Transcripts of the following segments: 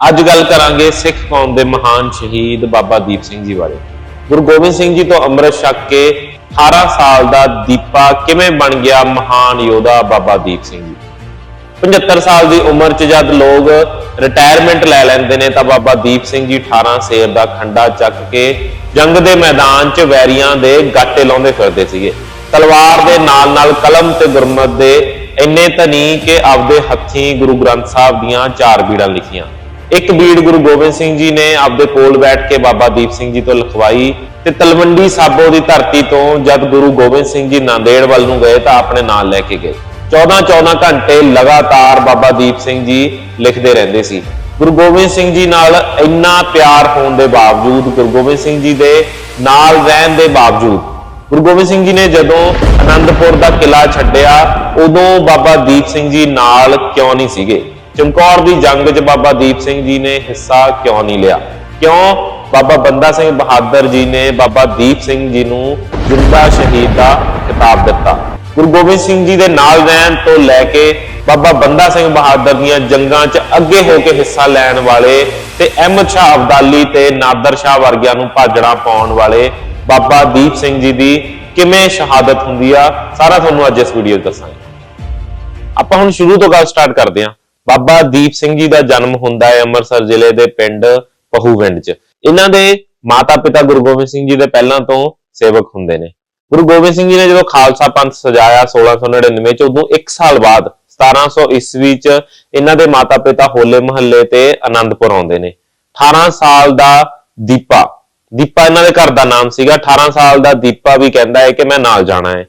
ਅੱਜ ਗੱਲ ਕਰਾਂਗੇ ਸਿੱਖ ਕੌਮ ਦੇ ਮਹਾਨ ਸ਼ਹੀਦ ਬਾਬਾ ਦੀਪ ਸਿੰਘ ਜੀ ਬਾਰੇ। ਗੁਰੂ ਗੋਬਿੰਦ ਸਿੰਘ ਜੀ ਤੋਂ ਅੰਮ੍ਰਿਤ ਛਕ ਕੇ 18 ਸਾਲ ਦਾ ਦੀਪਾ ਕਿਵੇਂ ਬਣ ਗਿਆ ਮਹਾਨ ਯੋਧਾ ਬਾਬਾ ਦੀਪ ਸਿੰਘ ਜੀ? 75 ਸਾਲ ਦੀ ਉਮਰ 'ਚ ਜਦ ਲੋਕ ਰਿਟਾਇਰਮੈਂਟ ਲੈ ਲੈਂਦੇ ਨੇ ਤਾਂ ਬਾਬਾ ਦੀਪ ਸਿੰਘ ਜੀ 18 ਸੇਰ ਦਾ ਖੰਡਾ ਚੱਕ ਕੇ ਜੰਗ ਦੇ ਮੈਦਾਨ 'ਚ ਵੈਰੀਆਂ ਦੇ ਗਾਟੇ ਲਾਉਂਦੇ ਫਿਰਦੇ ਸੀਗੇ। ਤਲਵਾਰ ਦੇ ਨਾਲ ਨਾਲ ਕਲਮ ਤੇ ਗੁਰਮਤ ਦੇ ਇੰਨੇ ਧਨੀ ਕਿ ਆਪਦੇ ਹੱਥੀਂ ਗੁਰੂ ਗ੍ਰੰਥ ਸਾਹਿਬ ਦੀਆਂ ਚਾਰ ਬੀੜਾਂ ਲਿਖੀਆਂ। ਇੱਕ ਬੀੜ ਗੁਰੂ ਗੋਬਿੰਦ ਸਿੰਘ ਜੀ ਨੇ ਆਪਦੇ ਕੋਲ ਬੈਠ ਕੇ ਬਾਬਾ ਦੀਪ ਸਿੰਘ ਜੀ ਤੋਂ ਲਿਖਵਾਈ ਤੇ ਤਲਵੰਡੀ ਸਾਬੋ ਦੀ ਧਰਤੀ ਤੋਂ ਜਦ ਗੁਰੂ ਗੋਬਿੰਦ ਸਿੰਘ ਜੀ ਨਾਂਦੇੜ ਵੱਲ ਨੂੰ ਗਏ ਤਾਂ ਆਪਣੇ ਨਾਲ ਲੈ ਕੇ ਗਏ। 14 14 ਘੰਟੇ ਲਗਾਤਾਰ ਬਾਬਾ ਦੀਪ ਸਿੰਘ ਜੀ ਲਿਖਦੇ ਰਹਿੰਦੇ ਸੀ। ਗੁਰੂ ਗੋਬਿੰਦ ਸਿੰਘ ਜੀ ਨਾਲ ਇੰਨਾ ਪਿਆਰ ਹੋਣ ਦੇ ਬਾਵਜੂਦ, ਗੁਰੂ ਗੋਬਿੰਦ ਸਿੰਘ ਜੀ ਦੇ ਨਾਲ ਰਹਿਣ ਦੇ ਬਾਵਜੂਦ, ਗੁਰੂ ਗੋਬਿੰਦ ਸਿੰਘ ਜੀ ਨੇ ਜਦੋਂ ਆਨੰਦਪੁਰ ਦਾ ਕਿਲਾ ਛੱਡਿਆ, ਉਦੋਂ ਬਾਬਾ ਦੀਪ ਸਿੰਘ ਜੀ ਨਾਲ ਕਿਉਂ ਨਹੀਂ ਸੀਗੇ? ਚਮਕੌਰ ਦੀ ਜੰਗ 'ਚ ਬਾਬਾ ਦੀਪ ਸਿੰਘ ਜੀ ਨੇ ਹਿੱਸਾ ਕਿਉਂ ਨਹੀਂ ਲਿਆ? ਕਿਉਂ? ਬਾਬਾ ਬੰਦਾ ਸਿੰਘ ਬਹਾਦਰ ਜੀ ਨੇ ਬਾਬਾ ਦੀਪ ਸਿੰਘ ਜੀ ਨੂੰ ਜਿੰਦਾ ਸ਼ਹੀਦ ਦਾ ਖਿਤਾਬ ਦਿੱਤਾ। ਗੁਰੂ ਗੋਬਿੰਦ ਸਿੰਘ ਜੀ ਦੇ ਨਾਲ ਰਹਿਣ ਤੋਂ ਲੈ ਕੇ ਬਾਬਾ ਬੰਦਾ ਸਿੰਘ ਬਹਾਦਰ ਦੀਆਂ ਜੰਗਾਂ 'ਚ ਅੱਗੇ ਹੋ ਕੇ ਹਿੱਸਾ ਲੈਣ ਵਾਲੇ ਤੇ ਅਹਿਮਦ ਸ਼ਾਹ ਅਬਦਾਲੀ ਤੇ ਨਾਦਰ ਸ਼ਾਹ ਵਰਗਿਆਂ ਨੂੰ ਭਾਜੜਾ ਪਾਉਣ ਵਾਲੇ ਬਾਬਾ ਦੀਪ ਸਿੰਘ ਜੀ ਦੀ ਕਿਵੇਂ ਸ਼ਹਾਦਤ ਹੁੰਦੀ ਆ, ਸਾਰਾ ਤੁਹਾਨੂੰ ਅੱਜ ਇਸ ਵੀਡੀਓ 'ਚ ਦੱਸਾਂਗੇ। ਆਪਾਂ ਹੁਣ ਸ਼ੁਰੂ ਤੋਂ ਗੱਲ ਸਟਾਰਟ ਕਰਦੇ ਹਾਂ ਬਾਬਾ ਦੀਪ ਸਿੰਘ ਜੀ ਦਾ ਜਨਮ ਹੁੰਦਾ ਹੈ ਅੰਮ੍ਰਿਤਸਰ ਜ਼ਿਲ੍ਹੇ ਦੇ ਪਿੰਡ ਪਹੂਵਿੰਡ 'ਚ। ਇਹਨਾਂ ਦੇ ਮਾਤਾ-ਪਿਤਾ ਗੁਰੂ ਗੋਬਿੰਦ ਸਿੰਘ ਜੀ ਦੇ ਪਹਿਲਾਂ ਤੋਂ ਸੇਵਕ ਹੁੰਦੇ ਨੇ। ਗੁਰੂ ਗੋਬਿੰਦ ਸਿੰਘ ਜੀ ਨੇ ਜਦੋਂ ਖਾਲਸਾ ਪੰਥ ਸਜਾਇਆ 1699 ਚ, ਉਦੋਂ 1 ਸਾਲ ਬਾਅਦ 1700 ਈਸਵੀ ਚ ਇਹਨਾਂ ਦੇ ਮਾਤਾ-ਪਿਤਾ ਹੋਲੇ ਮਹੱਲੇ ਤੇ ਆਨੰਦਪੁਰ ਆਉਂਦੇ ਨੇ। 18 ਸਾਲ ਦਾ ਦੀਪਾ। ਦੀਪਾ ਇਹਨਾਂ ਦੇ ਘਰ ਦਾ ਨਾਮ ਸੀਗਾ। 18 ਸਾਲ ਦਾ ਦੀਪਾ ਵੀ ਕਹਿੰਦਾ ਹੈ ਕਿ ਮੈਂ ਨਾਲ ਜਾਣਾ ਹੈ।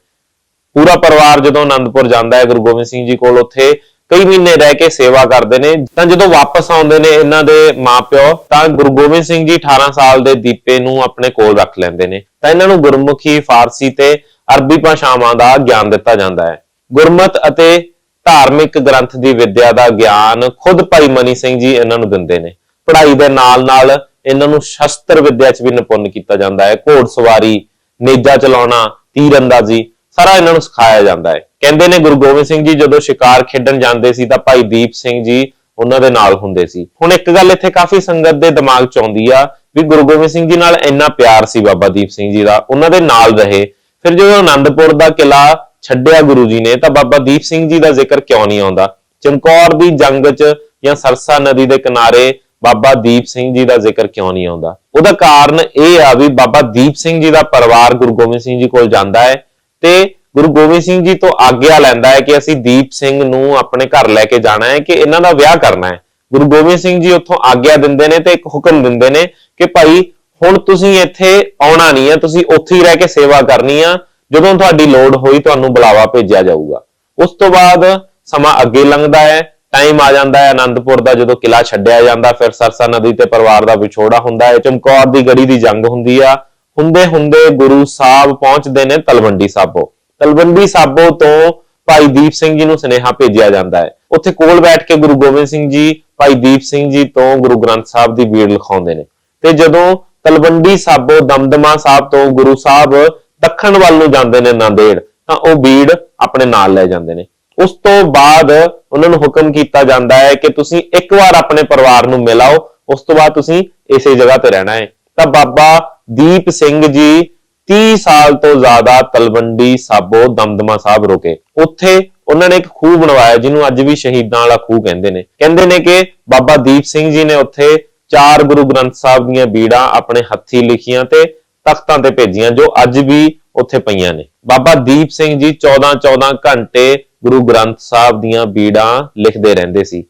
ਪੂਰਾ ਪਰਿਵਾਰ ਜਦੋਂ ਆਨੰਦਪੁਰ ਜਾਂਦਾ ਹੈ, ਗੁਰੂ ਗੋਬਿੰਦ ਸਿੰਘ ਜੀ ਕੋਲ ਉੱਥੇ ਕਈ ਮਹੀਨੇ ਰਹਿ ਕੇ ਸੇਵਾ ਕਰਦੇ ਨੇ। ਤਾਂ ਜਦੋਂ ਵਾਪਸ ਆਉਂਦੇ ਨੇ ਇਹਨਾਂ ਦੇ ਮਾਪਿਓ, ਤਾਂ ਗੁਰੂ ਗੋਬਿੰਦ ਸਿੰਘ ਜੀ 18 ਸਾਲ ਦੇ ਦੀਪੇ ਨੂੰ ਆਪਣੇ ਕੋਲ ਰੱਖ ਲੈਂਦੇ ਨੇ। ਤਾਂ ਇਹਨਾਂ ਨੂੰ ਗੁਰਮੁਖੀ ਫਾਰਸੀ ਤੇ ਅਰਬੀ ਭਾਸ਼ਾਵਾਂ ਦਾ ਗਿਆਨ ਦਿੱਤਾ ਜਾਂਦਾ ਹੈ। ਗੁਰਮਤ ਅਤੇ ਧਾਰਮਿਕ ਗ੍ਰੰਥ ਦੀ ਵਿਦਿਆ ਦਾ ਗਿਆਨ ਖੁਦ ਭਾਈ ਮਨੀ ਸਿੰਘ ਜੀ ਇਹਨਾਂ ਨੂੰ ਦਿੰਦੇ ਨੇ। ਪੜ੍ਹਾਈ ਦੇ ਨਾਲ ਨਾਲ ਇਹਨਾਂ ਨੂੰ ਸ਼ਸਤਰ ਵਿੱਦਿਆ 'ਚ ਵੀ ਨਿਪੁੰਨ ਕੀਤਾ ਜਾਂਦਾ ਹੈ। ਘੋੜ ਸਵਾਰੀ, ਨੇਜਾ ਚਲਾਉਣਾ, ਤੀਰ ਅੰਦਾਜ਼ੀ, ਸਾਰਾ ਇਹਨਾਂ ਨੂੰ ਸਿਖਾਇਆ ਜਾਂਦਾ ਹੈ। ਕਹਿੰਦੇ ਨੇ ਗੁਰੂ ਗੋਬਿੰਦ ਸਿੰਘ ਜੀ, ਜਦੋਂ ਸ਼ਿਕਾਰ ਖੇਡਣ ਜਾਂਦੇ ਸੀ ਤਾਂ ਭਾਈ ਦੀਪ ਸਿੰਘ ਜੀ ਉਹਨਾਂ ਦੇ ਨਾਲ ਹੁੰਦੇ ਸੀ। ਹੁਣ ਇੱਕ ਗੱਲ ਇੱਥੇ ਕਾਫੀ ਸੰਗਤ ਦੇ ਦਿਮਾਗ 'ਚ ਆਉਂਦੀ ਆ ਵੀ ਗੁਰੂ ਗੋਬਿੰਦ ਸਿੰਘ ਜੀ ਨਾਲ ਇੰਨਾ ਪਿਆਰ ਸੀ ਬਾਬਾ ਦੀਪ ਸਿੰਘ ਜੀ ਦਾ। ਉਹਨਾਂ ਦੇ ਨਾਲ ਰਹੇ। ਫਿਰ ਜਦੋਂ ਆਨੰਦਪੁਰ ਦਾ ਕਿਲਾ ਛੱਡਿਆ ਗੁਰੂ ਜੀ ਨੇ ਤਾਂ ਬਾਬਾ ਦੀਪ ਸਿੰਘ ਜੀ ਦਾ ਜ਼ਿਕਰ ਕਿਉਂ ਨਹੀਂ ਆਉਂਦਾ? ਚਮਕੌਰ ਦੀ ਜੰਗ 'ਚ ਜਾਂ ਸਰਸਾ ਨਦੀ ਦੇ ਕਿਨਾਰੇ ਬਾਬਾ ਦੀਪ ਸਿੰਘ ਜੀ ਦਾ ਜ਼ਿਕਰ ਕਿਉਂ ਨਹੀਂ ਆਉਂਦਾ? ਉਹਦਾ ਕਾਰਨ ਇਹ ਆ ਵੀ ਬਾਬਾ ਦੀਪ ਸਿੰਘ ਜੀ ਦਾ ਪਰਿਵਾਰ ਗੁਰੂ ਗੋਬਿੰਦ ਸਿੰਘ ਜੀ ਕੋਲ ਜਾਂਦਾ ਹੈ ਤੇ ਗੁਰੂ ਗੋਬਿੰਦ ਸਿੰਘ ਜੀ ਤੋਂ ਆਗਿਆ ਲੈਂਦਾ ਹੈ ਕਿ ਅਸੀਂ ਦੀਪ ਸਿੰਘ ਨੂੰ ਆਪਣੇ ਘਰ ਲੈ ਕੇ ਜਾਣਾ ਹੈ ਕਿ ਇਹਨਾਂ ਦਾ ਵਿਆਹ ਕਰਨਾ ਹੈ। ਗੁਰੂ ਗੋਬਿੰਦ ਸਿੰਘ ਜੀ ਉੱਥੋਂ ਆਗਿਆ ਦਿੰਦੇ ਨੇ ਤੇ ਇੱਕ ਹੁਕਮ ਦਿੰਦੇ ਨੇ ਕਿ ਭਾਈ, ਹੁਣ ਤੁਸੀਂ ਇੱਥੇ ਆਉਣਾ ਨਹੀਂ ਹੈ, ਤੁਸੀਂ ਉੱਥੇ ਹੀ ਰਹਿ ਕੇ ਸੇਵਾ ਕਰਨੀ ਆ। ਜਦੋਂ ਤੁਹਾਡੀ ਲੋੜ ਹੋਈ ਤੁਹਾਨੂੰ ਬੁਲਾਵਾ ਭੇਜਿਆ ਜਾਊਗਾ। ਉਸ ਤੋਂ ਬਾਅਦ ਸਮਾਂ ਅੱਗੇ ਲੰਘਦਾ ਹੈ ਟਾਈਮ ਆ ਜਾਂਦਾ ਹੈ ਆਨੰਦਪੁਰ ਦਾ ਜਦੋਂ ਕਿਲਾ ਛੱਡਿਆ ਜਾਂਦਾ, ਫਿਰ ਸਰਸਾ ਨਦੀ ਤੇ ਪਰਿਵਾਰ ਦਾ ਵਿਛੋੜਾ ਹੁੰਦਾ ਹੈ, ਚਮਕੌਰ ਦੀ ਗੜੀ ਦੀ ਜੰਗ ਹੁੰਦੀ ਆ। ਹੁੰਦੇ ਹੁੰਦੇ ਗੁਰੂ ਸਾਹਿਬ ਪਹੁੰਚਦੇ ਨੇ ਤਲਵੰਡੀ ਸਾਬੋ। ਤਲਵੰਡੀ ਸਾਬੋ ਤੋਂ ਭਾਈ ਦੀਪ ਸਿੰਘ ਜੀ ਨੂੰ ਸੁਨੇਹਾ ਭੇਜਿਆ ਜਾਂਦਾ ਹੈ। ਉੱਥੇ ਕੋਲ ਬੈਠ ਕੇ ਗੁਰੂ ਗੋਬਿੰਦ ਸਿੰਘ ਜੀ, ਭਾਈ ਦੀਪ ਸਿੰਘ ਜੀ ਤੋਂ ਗੁਰੂ ਗ੍ਰੰਥ ਸਾਹਿਬ ਦੀ ਬੀੜ ਲਿਖਾਉਂਦੇ ਨੇ। ਤੇ ਜਦੋਂ ਤਲਵੰਡੀ ਸਾਬੋ ਦਮਦਮਾ ਸਾਹਿਬ ਤੋਂ ਗੁਰੂ ਸਾਹਿਬ ਦੱਖਣ ਵੱਲ ਨੂੰ ਜਾਂਦੇ ਨੇ ਨਾਂਦੇੜ, ਤਾਂ ਉਹ ਬੀੜ ਆਪਣੇ ਨਾਲ ਲੈ ਜਾਂਦੇ ਨੇ। ਉਸ ਤੋਂ ਬਾਅਦ ਉਹਨਾਂ ਨੂੰ ਹੁਕਮ ਕੀਤਾ ਜਾਂਦਾ ਹੈ ਕਿ ਤੁਸੀਂ ਇੱਕ ਵਾਰ ਆਪਣੇ ਪਰਿਵਾਰ ਨੂੰ ਮਿਲਾਓ, ਉਸ ਤੋਂ ਬਾਅਦ ਤੁਸੀਂ ਇਸੇ ਜਗ੍ਹਾ ਤੇ ਰਹਿਣਾ ਹੈ। ਤਾਂ ਬਾਬਾ ਦੀਪ ਸਿੰਘ ਜੀ 30 ਸਾਲ ਤੋਂ ਜ਼ਿਆਦਾ ਤਲਵੰਡੀ ਸਾਬੋ ਦਮਦਮਾ ਸਾਹਿਬ ਰੁਕੇ। ਉੱਥੇ ਉਹਨਾਂ ਨੇ ਇੱਕ ਖੂਹ ਬਣਵਾਇਆ, ਜਿਹਨੂੰ ਅੱਜ ਵੀ ਸ਼ਹੀਦਾਂ ਵਾਲਾ ਖੂਹ ਕਹਿੰਦੇ ਨੇ। ਕਹਿੰਦੇ ਨੇ ਕਿ ਬਾਬਾ ਦੀਪ ਸਿੰਘ ਜੀ ਨੇ ਉੱਥੇ ਚਾਰ ਗੁਰੂ ਗ੍ਰੰਥ ਸਾਹਿਬ ਦੀਆਂ ਬੀੜਾਂ ਆਪਣੇ ਹੱਥੀ ਲਿਖੀਆਂ ਤੇ ਤਖਤਾਂ ਤੇ ਭੇਜੀਆਂ, ਜੋ ਅੱਜ ਵੀ ਉੱਥੇ ਪਈਆਂ ਨੇ। ਬਾਬਾ ਦੀਪ ਸਿੰਘ ਜੀ 14 14 ਘੰਟੇ ਗੁਰੂ ਗ੍ਰੰਥ ਸਾਹਿਬ ਦੀਆਂ ਬੀੜਾਂ ਲਿਖਦੇ ਰਹਿੰਦੇ ਸੀ।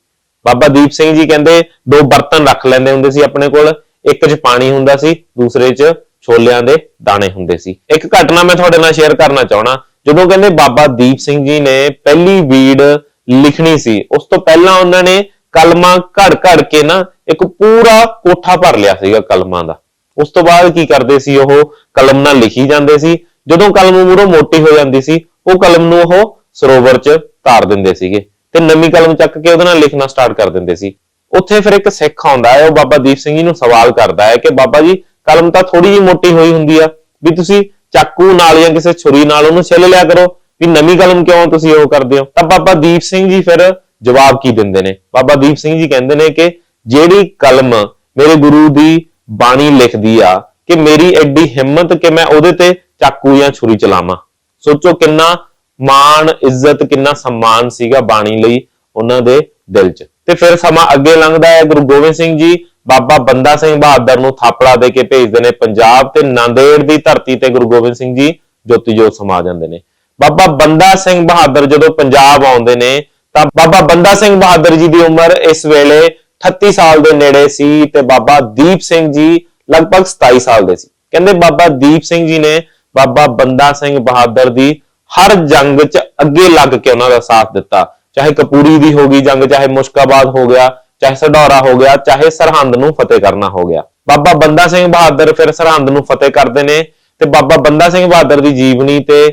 ਬਾਬਾ ਦੀਪ ਸਿੰਘ ਜੀ ਕਹਿੰਦੇ ਦੋ ਬਰਤਨ ਰੱਖ ਲੈਂਦੇ ਹੁੰਦੇ ਸੀ ਆਪਣੇ ਕੋਲ, ਇੱਕ 'ਚ ਪਾਣੀ ਹੁੰਦਾ ਸੀ, ਦੂਸਰੇ 'ਚ ਛੋਲਿਆਂ ਦੇ ਦਾਣੇ ਹੁੰਦੇ ਸੀ। ਇੱਕ ਘਟਨਾ ਮੈਂ ਤੁਹਾਡੇ ਨਾਲ ਸ਼ੇਅਰ ਕਰਨਾ ਚਾਹਣਾ ਜਦੋਂ ਕਹਿੰਦੇ ਬਾਬਾ ਦੀਪ ਸਿੰਘ ਜੀ ਨੇ ਪਹਿਲੀ ਬੀੜ ਲਿਖਣੀ ਸੀ, ਉਸ ਤੋਂ ਪਹਿਲਾਂ ਉਹਨਾਂ ਨੇ ਕਲਮਾਂ ਘੜ ਘੜ ਕੇ ਨਾ ਇੱਕ ਪੂਰਾ ਕੋਠਾ ਭਰ ਲਿਆ ਸੀਗਾ ਕਲਮਾਂ ਦਾ। ਉਸ ਤੋਂ ਬਾਅਦ ਕੀ ਕਰਦੇ ਸੀ ਉਹ? ਕਲਮ ਨਾਲ ਲਿਖੀ ਜਾਂਦੇ ਸੀ। ਜਦੋਂ ਕਲਮ ਮੂਰੋਂ ਮੋਟੀ ਹੋ ਜਾਂਦੀ ਸੀ, ਉਹ ਕਲਮ ਨੂੰ ਉਹ ਸਰੋਵਰ 'ਚ ਧਾਰ ਦਿੰਦੇ ਸੀਗੇ ਤੇ ਨਵੀਂ ਕਲਮ ਚੱਕ ਕੇ ਉਹਦੇ ਨਾਲ ਲਿਖਣਾ ਸਟਾਰਟ ਕਰ ਦਿੰਦੇ ਸੀ। ਉੱਥੇ ਫਿਰ ਇੱਕ ਸਿੱਖ ਆਉਂਦਾ ਹੈ, ਉਹ ਬਾਬਾ ਦੀਪ ਸਿੰਘ ਜੀ ਨੂੰ ਸਵਾਲ ਕਰਦਾ ਹੈ ਕਿ ਬਾਬਾ ਜੀ ਕਲਮ ਤਾਂ ਥੋੜੀ ਜਿਹੀ ਮੋਟੀ ਹੋਈ ਹੁੰਦੀ ਆ, ਵੀ ਤੁਸੀਂ ਚਾਕੂ ਨਾਲ ਜਾਂ ਕਿਸੇ ਛੁਰੀ ਨਾਲ ਉਹਨੂੰ ਛਿੱਲ ਲਿਆ ਕਰੋ, ਵੀ ਨਵੀਂ ਕਲਮ ਕਿਉਂ ਤੁਸੀਂ ਉਹ ਕਰਦੇ ਹੋ? ਤਾਂ ਬਾਬਾ ਦੀਪ ਸਿੰਘ ਜੀ ਫਿਰ ਜਵਾਬ ਕੀ ਦਿੰਦੇ ਨੇ? ਬਾਬਾ ਦੀਪ ਸਿੰਘ ਜੀ ਕਹਿੰਦੇ ਨੇ ਕਿ ਜਿਹੜੀ ਕਲਮ ਮੇਰੇ ਗੁਰੂ ਦੀ ਬਾਣੀ ਲਿਖਦੀ ਆ, ਕਿ ਮੇਰੀ ਐਡੀ ਹਿੰਮਤ ਕਿ ਮੈਂ ਉਹਦੇ ਤੇ ਚਾਕੂ ਜਾਂ ਛੁਰੀ ਚਲਾਵਾਂ। ਸੋਚੋ ਕਿੰਨਾ ਮਾਣ, ਇੱਜ਼ਤ, ਕਿੰਨਾ ਸਨਮਾਨ ਸੀਗਾ ਬਾਣੀ ਲਈ ਉਹਨਾਂ ਦੇ ਦਿਲ 'ਚ। ਤੇ ਫਿਰ ਸਮਾਂ ਅੱਗੇ ਲੰਘਦਾ ਹੈ, ਗੁਰੂ ਗੋਬਿੰਦ ਸਿੰਘ ਜੀ ਬਾਬਾ ਬੰਦਾ ਸਿੰਘ ਬਹਾਦਰ ਨੂੰ ਥਾਪੜਾ ਦੇ ਕੇ ਭੇਜਦੇ ਨੇ ਪੰਜਾਬ ਤੇ ਨਾਂਦੇੜ ਦੀ ਧਰਤੀ ਤੇ ਗੁਰੂ ਗੋਬਿੰਦ ਸਿੰਘ ਜੀ ਜੋਤੀ ਜੋਤ ਸਮਾ ਜਾਂਦੇ ਨੇ। ਬਾਬਾ ਬੰਦਾ ਸਿੰਘ ਬਹਾਦਰ ਜਦੋਂ ਪੰਜਾਬ ਆਉਂਦੇ ਨੇ, ਤਾਂ ਬਾਬਾ ਬੰਦਾ ਸਿੰਘ ਬਹਾਦਰ ਜੀ ਦੀ ਉਮਰ ਇਸ ਵੇਲੇ 38 ਸਾਲ ਦੇ ਨੇੜੇ ਸੀ ਤੇ ਬਾਬਾ ਦੀਪ ਸਿੰਘ ਜੀ ਲਗਭਗ 27 ਸਾਲ ਦੇ ਸੀ। ਕਹਿੰਦੇ ਬਾਬਾ ਦੀਪ ਸਿੰਘ ਜੀ ਨੇ ਬਾਬਾ ਬੰਦਾ ਸਿੰਘ ਬਹਾਦਰ ਦੀ ਹਰ ਜੰਗ 'ਚ ਅੱਗੇ ਲੱਗ ਕੇ ਉਹਨਾਂ ਦਾ ਸਾਥ ਦਿੱਤਾ। ਚਾਹੇ ਕਪੂਰੀ ਦੀ ਹੋ ਗਈ ਜੰਗ, ਚਾਹੇ ਮੁਸ਼ਕਾਬਾਦ ਹੋ ਗਿਆ ਚਾਹੇ ਸਡੌਰਾ ਹੋ ਗਿਆ, ਚਾਹੇ ਸਰਹੰਦ ਨੂੰ ਫਤਿਹ ਕਰਨਾ ਹੋ ਗਿਆ। ਬਾਬਾ ਬੰਦਾ ਸਿੰਘ ਬਹਾਦਰ ਫਿਰ ਸਰਹੰਦ ਨੂੰ ਫਤਿਹ ਕਰਦੇ ਨੇ ਤੇ ਬਾਬਾ ਬੰਦਾ ਸਿੰਘ ਬਹਾਦਰ ਦੀ ਜੀਵਨੀ ਤੇ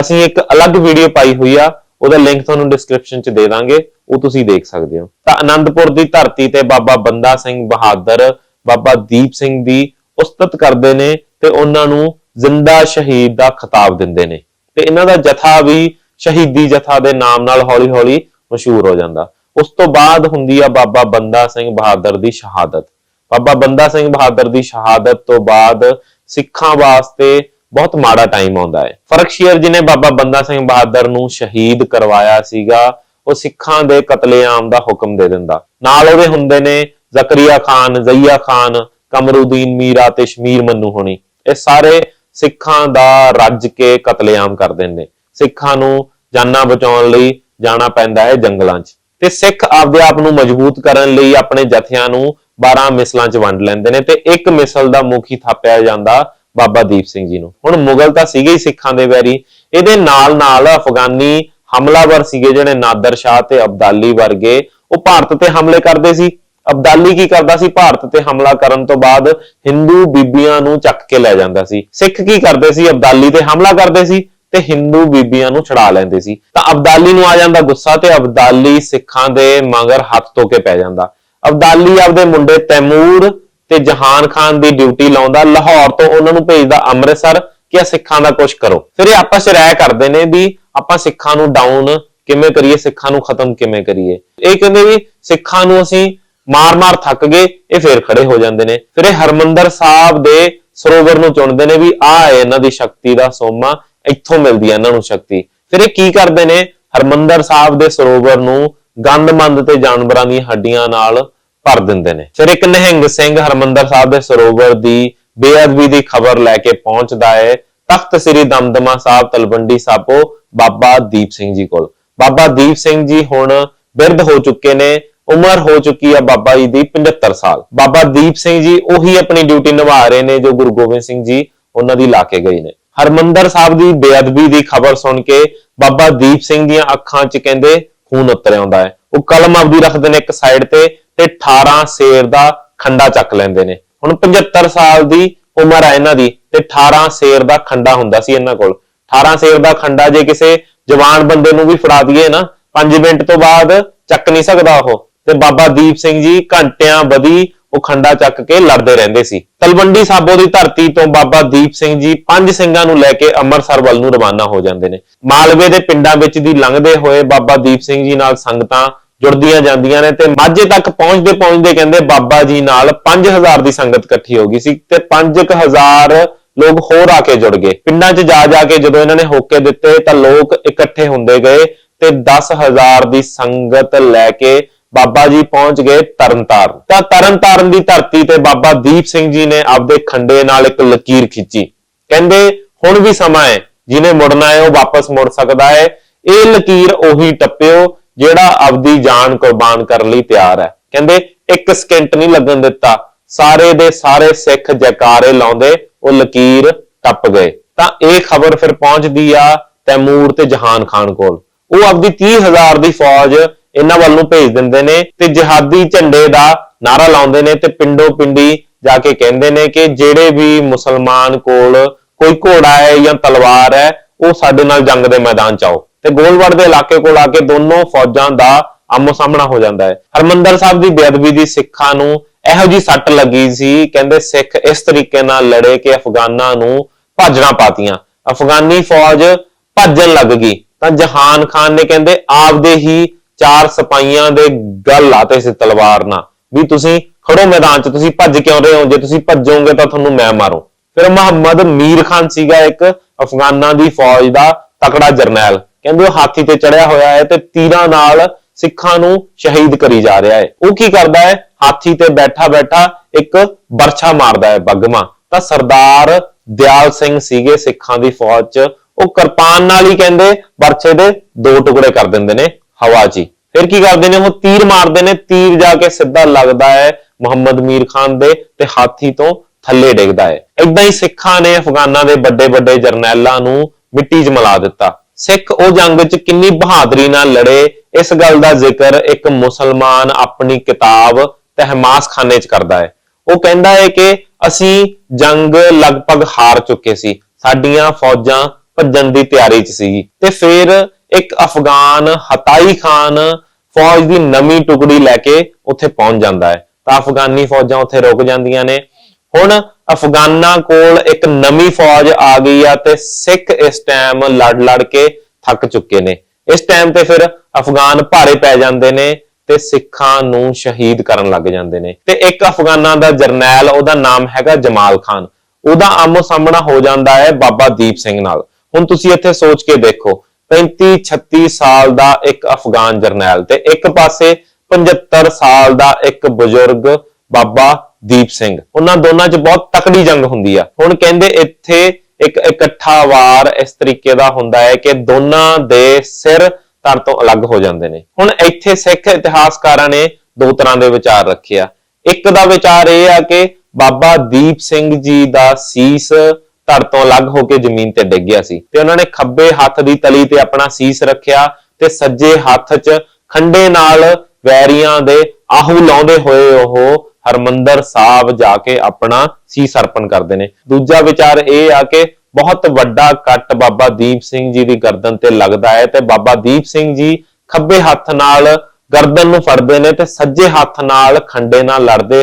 ਅਸੀਂ ਇੱਕ ਅਲੱਗ ਵੀਡੀਓ ਪਾਈ ਹੋਈ ਆ, ਉਹਦਾ ਲਿੰਕ ਤੁਹਾਨੂੰ ਡਿਸਕ੍ਰਿਪਸ਼ਨ 'ਚ ਦੇ ਦਾਂਗੇ, ਉਹ ਤੁਸੀਂ ਦੇਖ ਸਕਦੇ ਹੋ। ਤਾਂ ਆਨੰਦਪੁਰ ਦੀ ਧਰਤੀ ਤੇ ਬਾਬਾ ਬੰਦਾ ਸਿੰਘ ਬਹਾਦਰ, ਬਾਬਾ ਦੀਪ ਸਿੰਘ ਦੀ ਉਸਤਤ ਕਰਦੇ ਨੇ ਤੇ ਉਹਨਾਂ ਨੂੰ ਜ਼ਿੰਦਾ ਸ਼ਹੀਦ ਦਾ ਖਿਤਾਬ ਦਿੰਦੇ ਨੇ। ਤੇ ਇਹਨਾਂ ਦਾ ਜਥਾ ਵੀ ਸ਼ਹੀਦੀ ਜਥਾ ਦੇ ਨਾਮ ਨਾਲ ਹੌਲੀ-ਹੌਲੀ ਮਸ਼ਹੂਰ ਹੋ ਜਾਂਦਾ। ਉਸ ਤੋਂ ਬਾਅਦ ਹੁੰਦੀ ਆ ਬਾਬਾ ਬੰਦਾ ਸਿੰਘ ਬਹਾਦਰ ਦੀ ਸ਼ਹਾਦਤ। ਬਾਬਾ ਬੰਦਾ ਸਿੰਘ ਬਹਾਦਰ ਦੀ ਸ਼ਹਾਦਤ ਤੋਂ ਬਾਅਦ ਸਿੱਖਾਂ ਵਾਸਤੇ ਬਹੁਤ ਮਾੜਾ ਟਾਈਮ ਆਉਂਦਾ ਹੈ। ਫਰਕਸ਼ੀਅਰ ਜੀ ਬਾਬਾ ਬੰਦਾ ਸਿੰਘ ਬਹਾਦਰ ਨੂੰ ਸ਼ਹੀਦ ਕਰਵਾਇਆ ਸੀਗਾ, ਉਹ ਸਿੱਖਾਂ ਦੇ ਕਤਲੇਆਮ ਦਾ ਹੁਕਮ ਦੇ ਦਿੰਦਾ। ਨਾਲ ਉਹਦੇ ਹੁੰਦੇ ਨੇ ਜ਼ਕਰੀਆ ਖਾਨ, ਜ਼ਈਆ ਖਾਨ, ਕਮਰੂਦੀਨ, ਮੀਰਾ ਤੇ ਸ਼ਮੀਰ ਮੰਨੂ ਹੋਣੀ। ਇਹ ਸਾਰੇ ਸਿੱਖਾਂ ਦਾ ਰੱਜ ਕੇ ਕਤਲੇਆਮ ਕਰਦੇ ਨੇ ਸਿੱਖਾਂ ਨੂੰ ਜਾਨਾਂ ਬਚਾਉਣ ਲਈ ਜਾਣਾ ਪੈਂਦਾ ਹੈ ਜੰਗਲਾਂ 'ਚ। ਤੇ ਸਿੱਖ ਆਪਦੇ ਆਪ ਨੂੰ ਮਜ਼ਬੂਤ ਕਰਨ ਲਈ ਆਪਣੇ ਜਥਿਆਂ ਨੂੰ 12 ਮਿਸਲਾਂ 'ਚ ਵੰਡ ਲੈਂਦੇ ਨੇ ਤੇ ਇੱਕ ਮਿਸਲ ਦਾ ਮੁਖੀ ਥਾਪਿਆ ਜਾਂਦਾ ਬਾਬਾ ਦੀਪ ਸਿੰਘ ਜੀ ਨੂੰ। ਹੁਣ ਮੁਗਲ ਤਾਂ ਸੀਗੇ ਹੀ ਸਿੱਖਾਂ ਦੇ ਵੈਰੀ। ਇਹਦੇ ਨਾਲ ਨਾਲ ਅਫਗਾਨੀ ਹਮਲਾਵਰ ਸੀਗੇ ਜਿਹੜੇ ਨਾਦਰ ਸ਼ਾਹ ਤੇ ਅਬਦਾਲੀ ਵਰਗੇ, ਉਹ ਭਾਰਤ ਤੇ ਹਮਲੇ ਕਰਦੇ ਸੀ। ਅਬਦਾਲੀ ਕੀ ਕਰਦਾ ਸੀ? ਭਾਰਤ ਤੇ ਹਮਲਾ ਕਰਨ ਤੋਂ ਬਾਅਦ ਹਿੰਦੂ ਬੀਬੀਆਂ ਨੂੰ ਚੱਕ ਕੇ ਲੈ ਜਾਂਦਾ ਸੀ। ਸਿੱਖ ਕੀ ਕਰਦੇ ਸੀ? ਅਬਦਾਲੀ ਤੇ ਹਮਲਾ ਕਰਦੇ ਸੀ। ਤੇ ਹਿੰਦੂ ਬੀਬੀਆਂ ਨੂੰ ਛੜਾ ਲੈਂਦੇ ਸੀ। ਤਾਂ ਅਬਦਾਲੀ ਨੂੰ ਆ ਜਾਂਦਾ ਗੁੱਸਾ ਤੇ ਅਬਦਾਲੀ ਸਿੱਖਾਂ ਦੇ ਮਗਰ ਹੱਥ ਧੋ ਕੇ ਪੈ ਜਾਂਦਾ। ਅਬਦਾਲੀ ਆਪਦੇ ਮੁੰਡੇ ਤੈਮੂਰ ਤੇ ਜਹਾਨ ਖਾਨ ਦੀ ਡਿਊਟੀ ਲਾਉਂਦਾ, ਲਾਹੌਰ ਤੋਂ ਉਹਨਾਂ ਨੂੰ ਭੇਜਦਾ ਅੰਮ੍ਰਿਤਸਰ ਕਿ ਆ ਸਿੱਖਾਂ ਦਾ ਕੁਝ ਕਰੋ। ਫਿਰ ਇਹ ਆਪਸ ਚ ਰਾਇ ਕਰਦੇ ਨੇ ਵੀ ਆਪਾਂ ਸਿੱਖਾਂ ਨੂੰ ਡਾਊਨ ਕਿਵੇਂ ਕਰੀਏ, ਸਿੱਖਾਂ ਨੂੰ ਖਤਮ ਕਿਵੇਂ ਕਰੀਏ। ਇਹ ਕਹਿੰਦੇ ਵੀ ਸਿੱਖਾਂ ਨੂੰ ਅਸੀਂ ਮਾਰ-ਮਾਰ ਥੱਕ ਗਏ, ਇਹ ਫੇਰ ਖੜੇ ਹੋ ਜਾਂਦੇ ਨੇ। ਫਿਰ ਇਹ ਹਰਮੰਦਰ ਸਾਹਿਬ ਦੇ ਸਰੋਵਰ ਨੂੰ ਚੁਣਦੇ ਨੇ ਵੀ ਆਹ ਹੈ ਇਹਨਾਂ ਦੀ ਸ਼ਕਤੀ ਦਾ ਸੋਮਾ ਇੱਥੋਂ ਮਿਲਦੀ ਹੈ ਇਹਨਾਂ ਨੂੰ ਸ਼ਕਤੀ। ਫਿਰ ਇਹ ਕੀ ਕਰਦੇ ਨੇ? ਹਰਮੰਦਰ ਸਾਹਿਬ ਦੇ ਸਰੋਵਰ ਨੂੰ ਗੰਦਮੰਦ ਤੇ ਜਾਨਵਰਾਂ ਦੀਆਂ ਹੱਡੀਆਂ ਨਾਲ ਭਰ ਦਿੰਦੇ ਨੇ। ਫਿਰ ਇੱਕ ਨਿਹੰਗ ਸਿੰਘ ਹਰਮੰਦਰ ਸਾਹਿਬ ਦੇ ਸਰੋਵਰ ਦੀ ਬੇਅਦਬੀ ਦੀ ਖਬਰ ਲੈ ਕੇ ਪਹੁੰਚਦਾ ਹੈ ਤਖਤ ਸ੍ਰੀ ਦਮਦਮਾ ਸਾਹਿਬ ਤਲਵੰਡੀ ਸਾਬੋ ਬਾਬਾ ਦੀਪ ਸਿੰਘ ਜੀ ਕੋਲ। ਬਾਬਾ ਦੀਪ ਸਿੰਘ ਜੀ ਹੁਣ ਬਿਰਧ ਹੋ ਚੁੱਕੇ ਨੇ, ਉਮਰ ਹੋ ਚੁੱਕੀ ਹੈ ਬਾਬਾ ਜੀ ਦੀ 75 ਸਾਲ। ਬਾਬਾ ਦੀਪ ਸਿੰਘ ਜੀ ਉਹੀ ਆਪਣੀ ਡਿਊਟੀ ਨਿਭਾ ਰਹੇ ਨੇ ਜੋ ਗੁਰੂ ਗੋਬਿੰਦ ਸਿੰਘ ਜੀ ਉਹਨਾਂ ਦੀ ਲਾ ਕੇ ਗਏ ਨੇ। ਹਰਮੰਦਰ ਸਾਹਿਬ ਦੀ ਬੇਅਦਬੀ ਦੀ ਖਬਰ ਸੁਣ ਕੇ ਬਾਬਾ ਦੀਪ ਸਿੰਘ ਦੀਆਂ ਅੱਖਾਂ 'ਚ ਕਹਿੰਦੇ ਖੂਨ ਉਤਰ ਆਉਂਦਾ ਹੈ। ਉਹ ਕਲਮ ਆਪਦੀ ਰੱਖਦੇ ਨੇ ਇੱਕ ਸਾਈਡ ਤੇ ਤੇ 18 ਸ਼ੇਰ ਦਾ ਖੰਡਾ ਚੱਕ ਲੈਂਦੇ ਨੇ। ਹੁਣ 75 ਸਾਲ ਦੀ ਉਮਰ ਹੈ ਇਹਨਾਂ ਦੀ ਤੇ 18 ਸ਼ੇਰ ਦਾ ਖੰਡਾ ਹੁੰਦਾ ਸੀ ਇਹਨਾਂ ਕੋਲ। 18 ਸ਼ੇਰ ਦਾ ਖੰਡਾ ਜੇ ਕਿਸੇ ਜਵਾਨ ਬੰਦੇ ਨੂੰ ਵੀ ਫੜਾ ਦਈਏ ਨਾ 5 ਮਿੰਟ ਤੋਂ ਬਾਅਦ ਚੱਕ ਨਹੀਂ ਸਕਦਾ ਉਹ। ਤੇ ਬਾਬਾ ਦੀਪ ਸਿੰਘ ਜੀ ਘੰਟਿਆਂ ਵਧੀ ਉਹ ਖੰਡਾ ਚੱਕ ਕੇ ਲੜਦੇ ਰਹਿੰਦੇ ਸੀ। ਤਲਵੰਡੀ ਸਾਬੋ ਦੀ ਧਰਤੀ ਤੋਂ ਬਾਬਾ ਦੀਪ ਸਿੰਘ ਜੀ ਪੰਜ ਸਿੰਘਾਂ ਨੂੰ ਲੈ ਕੇ ਅੰਮ੍ਰਿਤਸਰ ਵੱਲ ਨੂੰ ਰਵਾਨਾ ਹੋ ਜਾਂਦੇ ਨੇ। ਮਾਲਵੇ ਦੇ ਪਿੰਡਾਂ ਵਿੱਚ ਦੀ ਲੰਘਦੇ ਹੋਏ ਬਾਬਾ ਦੀਪ ਸਿੰਘ ਜੀ ਨਾਲ ਸੰਗਤਾਂ ਜੁੜਦੀਆਂ ਜਾਂਦੀਆਂ ਨੇ ਤੇ ਮਾਝੇ ਤੱਕ ਪਹੁੰਚਦੇ ਪਹੁੰਚਦੇ ਕਹਿੰਦੇ ਬਾਬਾ ਜੀ ਨਾਲ 5000 ਦੀ ਸੰਗਤ ਇਕੱਠੀ ਹੋ ਗਈ ਸੀ ਤੇ 5000 ਲੋਕ ਹੋਰ ਆ ਕੇ ਜੁੜ ਗਏ। ਪਿੰਡਾਂ 'ਚ ਜਾ ਜਾ ਕੇ ਜਦੋਂ ਇਹਨਾਂ ਨੇ ਹੋਕੇ ਦਿੱਤੇ ਤਾਂ ਲੋਕ ਇਕੱਠੇ ਹੁੰਦੇ ਗਏ ਤੇ 10000 ਦੀ ਸੰਗਤ ਲੈ ਕੇ ਬਾਬਾ ਜੀ ਪਹੁੰਚ ਗਏ ਤਰਨਤਾਰਨ। ਤਾਂ ਤਰਨਤਾਰਨ ਦੀ ਧਰਤੀ ਤੇ ਬਾਬਾ ਦੀਪ ਸਿੰਘ ਜੀ ਨੇ ਆਪਦੇ ਖੰਡੇ ਨਾਲ ਇੱਕ ਲਕੀਰ ਖਿੱਚੀ। ਕਹਿੰਦੇ, ਹੁਣ ਵੀ ਸਮਾਂ ਹੈ, ਜਿਹਨੇ ਮੁੜਨਾ ਹੈ ਉਹ ਵਾਪਸ ਮੁੜ ਸਕਦਾ ਹੈ। ਇਹ ਲਕੀਰ ਉਹੀ ਟੱਪਿਓ ਜਿਹੜਾ ਆਪਦੀ ਜਾਨ ਕੁਰਬਾਨ ਕਰਨ ਲਈ ਤਿਆਰ ਹੈ। ਕਹਿੰਦੇ, ਇੱਕ ਸਕਿੰਟ ਨਹੀਂ ਲੱਗਣ ਦਿੱਤਾ। ਸਾਰੇ ਦੇ ਸਾਰੇ ਸਿੱਖ ਜੈਕਾਰੇ ਲਾਉਂਦੇ, ਉਹ ਲਕੀਰ ਟੱਪ ਗਏ। ਤਾਂ ਇਹ ਖਬਰ ਫਿਰ ਪਹੁੰਚਦੀ ਆ ਤੈਮੂਰ ਤੇ ਜਹਾਨ ਖਾਨ ਕੋਲ। ਉਹ ਆਪਦੀ 30000 ਦੀ ਫੌਜ ਇਹਨਾਂ ਵੱਲ ਨੂੰ ਭੇਜ ਦਿੰਦੇ ਨੇ ਤੇ ਜਿਹਾਦੀ ਝੰਡੇ ਦਾ ਨਾਰਾ ਲਾਉਂਦੇ ਨੇ ਤੇ ਪਿੰਡੋ ਪਿੰਡੀ ਜਾ ਕੇ ਕਹਿੰਦੇ ਨੇ ਕਿ ਜਿਹੜੇ ਵੀ ਮੁਸਲਮਾਨ ਕੋਲ ਕੋਈ ਘੋੜਾ ਹੈ ਜਾਂ ਤਲਵਾਰ ਹੈ, ਉਹ ਸਾਡੇ ਨਾਲ ਜੰਗ ਦੇ ਮੈਦਾਨ ਚ ਆਓ। ਤੇ ਗੋਲਵੜ ਦੇ ਇਲਾਕੇ ਕੋਲ ਆ ਕੇ ਦੋਨੋਂ ਫੌਜਾਂ ਦਾ ਆਮੋ ਸਾਹਮਣਾ ਹੋ ਜਾਂਦਾ ਹੈ। ਹਰਮੰਦਰ ਸਾਹਿਬ ਦੀ ਬੇਅਦਬੀ ਦੀ ਸਿੱਖਾਂ ਨੂੰ ਇਹੋ ਜੀ ਸੱਟ ਲੱਗੀ ਸੀ, ਕਹਿੰਦੇ ਸਿੱਖ ਇਸ ਤਰੀਕੇ ਨਾਲ ਲੜੇ ਕਿ ਅਫਗਾਨਾਂ ਨੂੰ ਭਾਜਣਾ ਪਾਤੀਆਂ। ਅਫਗਾਨੀ ਫੌਜ ਭੱਜਣ ਲੱਗ ਗਈ। ਤਾਂ ਜਹਾਨ ਖਾਨ ਨੇ ਕਹਿੰਦੇ, ਆਪਦੇ ਹੀ ਚਾਰ ਸਿਪਾਹੀਆਂ ਦੇ ਗੱਲ ਲਾਤੇ ਸੀ ਤਲਵਾਰ ਨਾਲ। ਵੀ ਤੁਸੀਂ ਖੜੋ ਮੈਦਾਨ 'ਚ, ਤੁਸੀਂ ਭੱਜ ਕਿਉਂ ਰਹੇ ਹੋ? ਜੇ ਤੁਸੀਂ ਭੱਜੋਗੇ ਤਾਂ ਤੁਹਾਨੂੰ ਮੈਂ ਮਾਰੂ। ਫਿਰ ਮੁਹੰਮਦ ਮੀਰ ਖਾਨ ਸੀਗਾ ਇੱਕ ਅਫਗਾਨਾਂ ਦੀ ਫੌਜ ਦਾ ਤਕੜਾ ਜਰਨੈਲ। ਕਹਿੰਦੇ ਉਹ ਹਾਥੀ ਤੇ ਚੜਿਆ ਹੋਇਆ ਹੈ ਤੇ ਤੀਰਾਂ ਨਾਲ ਸਿੱਖਾਂ ਨੂੰ ਸ਼ਹੀਦ ਕਰੀ ਜਾ ਰਿਹਾ ਹੈ। ਉਹ ਕੀ ਕਰਦਾ ਹੈ? ਹਾਥੀ ਤੇ ਬੈਠਾ ਬੈਠਾ ਇੱਕ ਬਰਛਾ ਮਾਰਦਾ ਹੈ ਬਗਮਾ। ਤਾਂ ਸਰਦਾਰ ਦਿਆਲ ਸਿੰਘ ਸੀਗੇ ਸਿੱਖਾਂ ਦੀ ਫੌਜ 'ਚ। ਉਹ ਕਿਰਪਾਨ ਨਾਲ ਹੀ ਕਹਿੰਦੇ ਬਰਛੇ ਦੇ ਦੋ ਟੁਕੜੇ ਕਰ ਦਿੰਦੇ ਨੇ। ਹਵਾ 'ਚ ਫਿਰ ਕੀ ਕਰਦੇ ਨੇ? ਉਹ ਤੀਰ ਮਾਰਦੇ ਨੇ। ਤੀਰ ਜਾ ਕੇ ਸਿੱਧਾ ਲੱਗਦਾ ਹੈ ਮੁਹੰਮਦ ਮੀਰ ਖਾਨ ਦੇ ਤੇ ਹਾਥੀ ਤੋਂ ਥੱਲੇ ਡਿੱਗਦਾ ਹੈ। ਇਦਾਂ ਹੀ ਸਿੱਖਾਂ ਨੇ ਅਫਗਾਨਾਂ ਦੇ ਵੱਡੇ ਵੱਡੇ ਜਰਨੈਲਾਂ ਨੂੰ ਮਿੱਟੀ 'ਚ ਮਿਲਾ ਦਿੱਤਾ। ਸਿੱਖ ਉਹ ਜੰਗ 'ਚ ਕਿੰਨੀ ਬਹਾਦਰੀ ਨਾਲ ਲੜੇ। ਇਸ ਗੱਲ ਦਾ ਜ਼ਿਕਰ ਇੱਕ ਮੁਸਲਮਾਨ ਆਪਣੀ ਕਿਤਾਬ ਤਹਿਮਾਸ ਖਾਨੇ 'ਚ ਕਰਦਾ ਹੈ। ਉਹ ਕਹਿੰਦਾ ਹੈ ਕਿ ਅਸੀਂ ਜੰਗ ਲਗਭਗ ਹਾਰ ਚੁੱਕੇ ਸੀ। ਸਾਡੀਆਂ ਫੌਜਾਂ ਭੱਜਣ ਦੀ ਤਿਆਰੀ 'ਚ ਸੀ ਤੇ ਫਿਰ ਇੱਕ ਅਫਗਾਨ ਹਤਾਈ ਖਾਨ ਫੌਜ ਦੀ ਨਵੀਂ ਟੁਕੜੀ ਲੈ ਕੇ ਉੱਥੇ ਪਹੁੰਚ ਜਾਂਦਾ ਹੈ। ਤਾਂ ਅਫਗਾਨੀ ਫੌਜਾਂ ਉੱਥੇ ਰੁਕ ਜਾਂਦੀਆਂ ਨੇ। ਹੁਣ ਅਫਗਾਨਾਂ ਕੋਲ ਇੱਕ ਨਵੀਂ ਫੌਜ ਆ ਗਈ ਆ ਤੇ ਸਿੱਖ ਇਸ ਟਾਈਮ ਲੜ ਲੜ ਕੇ ਥੱਕ ਚੁੱਕੇ ਨੇ। ਇਸ ਟਾਈਮ ਤੇ ਫਿਰ ਅਫਗਾਨ ਭਾਰੇ ਪੈ ਜਾਂਦੇ ਨੇ ਤੇ ਸਿੱਖਾਂ ਨੂੰ ਸ਼ਹੀਦ ਕਰਨ ਲੱਗ ਜਾਂਦੇ ਨੇ। ਤੇ ਇੱਕ ਅਫਗਾਨਾਂ ਦਾ ਜਰਨੈਲ, ਉਹਦਾ ਨਾਮ ਹੈਗਾ ਜਮਾਲ ਖਾਨ। ਉਹਦਾ ਆਮੋ ਸਾਹਮਣਾ ਹੋ ਜਾਂਦਾ ਹੈ ਬਾਬਾ ਦੀਪ ਸਿੰਘ ਨਾਲ। ਹੁਣ ਤੁਸੀਂ ਇੱਥੇ ਸੋਚ ਕੇ ਦੇਖੋ 35 36 ਸਾਲ ਦਾ ਇੱਕ ਅਫਗਾਨ ਜਰਨੈਲ ਤੇ ਇੱਕ ਪਾਸੇ 75 ਸਾਲ ਦਾ ਇੱਕ ਬਜ਼ੁਰਗ ਬਾਬਾ ਦੀਪ ਸਿੰਘ। ਉਹਨਾਂ ਦੋਨਾਂ 'ਚ ਬਹੁਤ ਤਕੜੀ ਜੰਗ ਹੁੰਦੀ ਆ। ਹੁਣ ਕਹਿੰਦੇ ਇੱਥੇ ਇੱਕ ਇਕੱਠਾ ਵਾਰ ਇਸ ਤਰੀਕੇ ਦਾ ਹੁੰਦਾ ਹੈ ਕਿ ਦੋਨਾਂ ਦੇ ਸਿਰ ਧਰ ਤੋਂ ਅਲੱਗ ਹੋ ਜਾਂਦੇ ਨੇ। ਹੁਣ ਇੱਥੇ ਸਿੱਖ ਇਤਿਹਾਸਕਾਰਾਂ ਨੇ ਦੋ ਤਰ੍ਹਾਂ ਦੇ ਵਿਚਾਰ ਰੱਖੇ ਆ। ਇੱਕ ਦਾ ਵਿਚਾਰ ਇਹ ਆ ਕਿ ਬਾਬਾ ਦੀਪ ਸਿੰਘ ਜੀ ਦਾ ਸੀਸ ਧੜ ਤੋਂ ਅਲੱਗ ਹੋ ਕੇ ਜ਼ਮੀਨ ਤੇ ਡਿੱਗ ਗਿਆ ਸੀ ਤੇ ਉਹਨਾਂ ਨੇ ਖੱਬੇ ਹੱਥ ਦੀ ਤਲੀ ਤੇ ਆਪਣਾ ਸੀਸ ਰੱਖਿਆ ਤੇ ਸੱਜੇ ਹੱਥ 'ਚ ਖੰਡੇ ਨਾਲ ਵੈਰੀਆਂ ਦੇ ਆਹੂ ਲਾਉਂਦੇ ਹੋਏ ਉਹ ਹਰਮੰਦਰ ਸਾਹਿਬ ਜਾ ਕੇ ਆਪਣਾ ਸੀਸ ਅਰਪਣ ਕਰਦੇ ਨੇ। ਦੂਜਾ ਵਿਚਾਰ ਇਹ ਆ ਕਿ ਬਹੁਤ ਵੱਡਾ ਕੱਟ ਬਾਬਾ ਦੀਪ ਸਿੰਘ ਜੀ ਦੀ ਗਰਦਨ ਤੇ ਲੱਗਦਾ ਹੈ ਤੇ ਬਾਬਾ ਦੀਪ ਸਿੰਘ ਜੀ ਖੱਬੇ ਹੱਥ ਨਾਲ ਗਰਦਨ ਨੂੰ ਫੜਦੇ ਨੇ ਤੇ ਸੱਜੇ ਹੱਥ ਨਾਲ ਖੰਡੇ ਨਾਲ ਲੜਦੇ